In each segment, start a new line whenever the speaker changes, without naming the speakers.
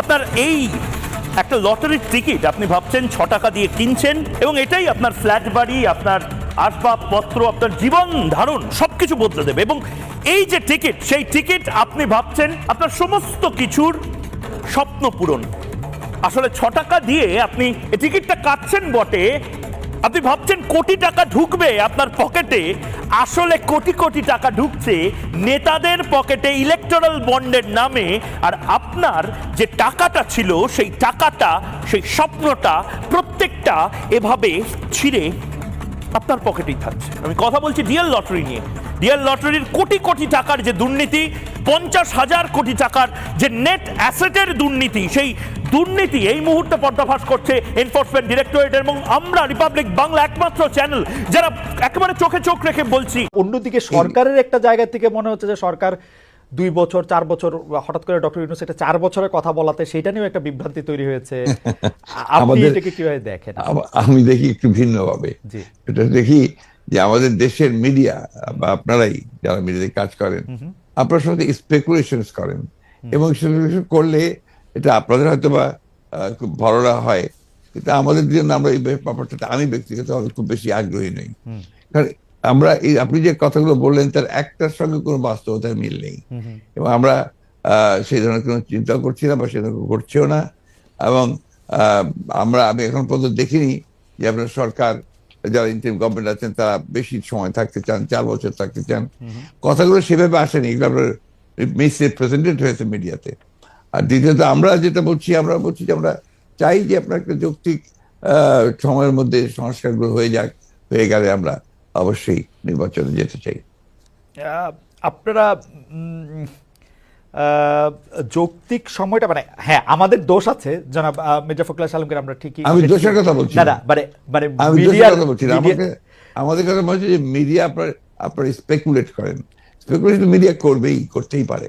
আপনার এই একটা লটারির টিকিট আপনি ভাবছেন ছ টাকা দিয়ে কিনছেন এবং এটাই আপনার ফ্ল্যাট বাড়ি, আপনার আসবাবপত্র, আপনার জীবন ধারণ সবকিছু বদলে দেবে এবং এই যে টিকিট, সেই টিকিট আপনি ভাবছেন আপনার সমস্ত কিছুর স্বপ্ন পূরণ। আসলে ছ টাকা দিয়ে আপনি টিকিটটা কাটছেন বটে আপনি ভাবছেন কোটি টাকা ঢুকবে আপনার পকেটে? আসলে কোটি কোটি টাকা ঢুকছে নেতাদের পকেটে ইলেকটোরাল বন্ডের নামে। আর আপনার যে টাকাটা ছিল, সেই টাকাটা, সেই স্বপ্নটা প্রত্যেকটা এভাবে ছিঁড়ে আপনার পকেটেই থাকছে। আমি কথা বলছি ডিএল লটারি নিয়ে। ডিএল লটারির কোটি কোটি টাকার যে দুর্নীতি, পঞ্চাশ হাজার কোটি টাকার যে নেট অ্যাসেটের দুর্নীতি, সেই দুর্নীতি এই মুহূর্তে পর্দাফাশ করছে এনফোর্সমেন্ট ডিরেক্টরেট এবং আমরা রিপাবলিক বাংলা একমাত্র চ্যানেল যারা একেবারে চোখে চোখ রেখে বলছি।
অন্যদিকে সরকারের একটা জায়গা থেকে মনে হচ্ছে যে সরকার দুই বছর চার বছর হঠাৎ করে ডক্টর ইউনুস একটা চার বছরের কথা বলাতে সেটা নিয়েও একটা বিভ্রান্তি তৈরি হয়েছে। আপনি
আমাদের-
এটাকে কীভাবে দেখেন?
আমি দেখি একটু ভিন্নভাবে। এটা দেখি যে আমাদের দেশের মিডিয়া বা আপনারাই যারা মিডিয়াতে কাজ করেন আপনার সাথে স্পেকুলেশন করেন এবং স্পেকুলেশন করলে এটা আপনাদের হয়তো বা খুব ভররা হয়। কিন্তু আমাদের জন্য আমরা এই ব্যাপারটাতে আমি ব্যক্তিগতভাবে খুব বেশি আগ্রহী নই। কারণ আমরা এই আপনি যে কথাগুলো বললেন তার একটার সঙ্গে কোনো বাস্তবতার মিল নেই। এবং আমরা সেই ধরনের কোনো চিন্তা করছি না বা সে ধরনের ঘটছেও না। এবং আমরা আমি এখন পর্যন্ত দেখিনি যে আপনার সরকার যারা ইন্টারিম গভর্নমেন্ট আছেন তারা বেশি সময় থাকতে চান চার বছর থাকতে চান। কথাগুলো সেভাবে আসেনি। এগুলো আপনার মিস রিপ্রেজেন্টেড হয়েছে মিডিয়াতে আর দ্বিতীয়ত আমরা যেটা বলছি আমরা বলছি যে আমরা চাই যে আপনার একটা যৌক্তিক সময়ের মধ্যে সংস্কারগুলো হয়ে যাক হয়ে গেলে আমরা অবশ্যই নির্বাচনে যেতে চাই।
আপনারা যৌক্তিক সময়টা মানে হ্যাঁ আমাদের দোষ আছে জনাব মির্জা ফখরুল সালামকে আমরা ঠিকই
আমি দোষের কথা বলছি
না। মানে মানে
আমি দোষের কথা বলছি আমাকে আমাদের কথা বলছে যে মিডিয়া আপনার আপনার স্পেকুলেট করেন। স্পেকুলেশন মিডিয়া করবেই করতেই পারে।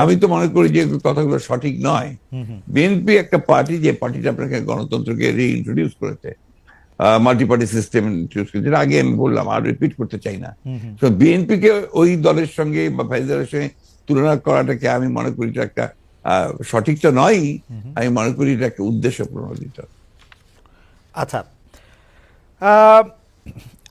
আমি তো মনে করি যে কথাগুলো সঠিক নয়। বিএনপি একটা পার্টি যে পার্টিটা আপনাকে গণতন্ত্রকে রিইন্ট্রোডিউস করেছে মাল্টি পার্টি সিস্টেম ইন্ট্রোডিউস করেছে যেটা আগে আমি বললাম আর রিপিট করতে চাই না। তো বিএনপি কে ওই দলের সঙ্গে বা ভাইজারের সঙ্গে তুলনা করাটাকে আমি মনে করি এটা একটা আহ, সঠিক তো নয়ই। আমি মনে করি এটা একটা উদ্দেশ্য প্রণোদিত
আচ্ছা। আহ,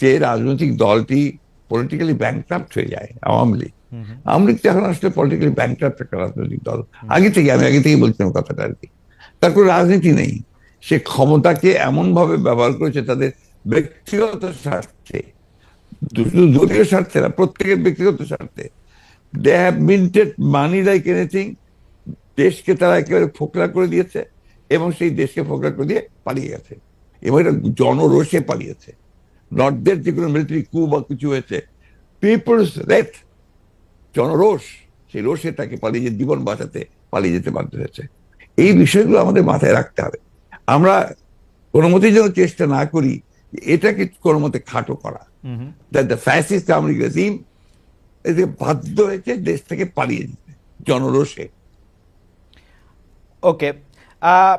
যে রাজনৈতিক দলটি পলিটিক্যালি ব্যাংক্রাফ্ট হয়ে যায় আওয়ামী লীগ। আওয়ামী লীগ এখন আসলে পলিটিক্যালি ব্যাংক্রাফ্ট একটা রাজনৈতিক দল। আগে থেকে আমি আগে থেকেই বলছিলাম কথাটা আর কি। তার কোনো রাজনীতি নেই। সে ক্ষমতাকে এমন ভাবে ব্যবহার করেছে তাদের ব্যক্তিগত স্বার্থে। শুধু দলীয় স্বার্থে না প্রত্যেকের ব্যক্তিগত স্বার্থে। They have minted money like anything দেশকে তারা একেবারে ফোকলা করে দিয়েছে এবং সেই দেশকে ফোকলা করে দিয়ে পালিয়ে গেছে। এবং এটা জনরোষে পালিয়েছে। নর্থদের যে কোনো মিলিটারি কু বা কিছু হয়েছে। পিপলস রেথ জনরোষ সেই রোষে তাকে পালিয়ে যে জীবন বাঁচাতে পালিয়ে যেতে বাধ্য হয়েছে। এই বিষয়গুলো আমাদের মাথায় রাখতে হবে। আমরা কোনো মতেই যেন চেষ্টা না করি এটাকে কোনো মতে খাটো করা। That the fascist Awami regime এতে বাধ্য হয়েছে দেশ থেকে পালিয়ে যেতে। জনরোষে
ওকে আহ,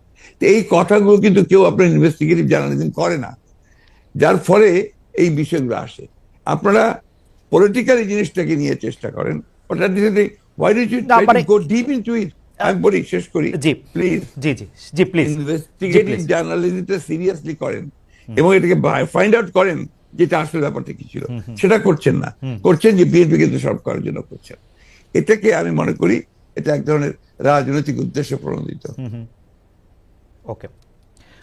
তো এই কথাগুলো কিন্তু কেউ আপনার ইনভেস্টিগেটিভ জার্নালিজম করে না। যার ফলে এই বিষয়গুলো আসে। আপনারা পলিটিক্যালি জিনিসটাকে নিয়ে চেষ্টা করেন। দিতে why you go deep into it আমি বলি শেষ করি।
জি।
প্লিজ
জি জি জি প্লিজ
ইনভেস্টিগেটিভ জার্নালিজমটা সিরিয়াসলি করেন। এবং এটাকে ফাইন্ড আউট করেন যেটা আসলে ব্যাপারটা কি ছিল। সেটা করছেন না। করছেন যে বিএনপি কিন্তু সব করার জন্য করছেন। এটাকে আমি মনে করি এটা এক ধরনের রাজনৈতিক উদ্দেশ্য প্রণোদিত।
ওকে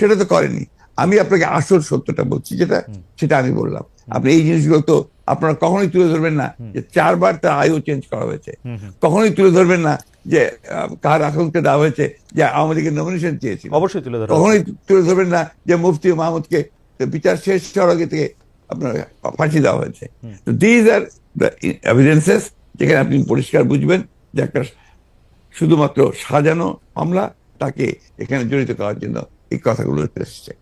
সেটা তো করেনি আমি আপনাকে আসল সত্যটা বলছি যেটা সেটা আমি বললাম। আপনি এই জিনিসগুলো তো আপনারা কখনোই তুলে ধরবেন না যে চারবার তার আয়ু চেঞ্জ করা হয়েছে। কখনোই তুলে ধরবেন না যে কার আকাঙ্ক্ষা দেওয়া হয়েছে যে আওয়ামী লীগের নমিনেশন চেয়েছিল।
অবশ্যই তুলে ধরা
কখনোই তুলে ধরবেন না যে মুফতি মাহমুদকে বিচার শেষ হওয়ার আগে থেকে আপনার ফাঁসি দেওয়া হয়েছে। তো দিজ আর এভিডেন্সেস যেখানে আপনি পরিষ্কার বুঝবেন যে একটা শুধুমাত্র সাজানো মামলা তাকে এখানে জড়িত করার জন্য এই কথাগুলো এসছে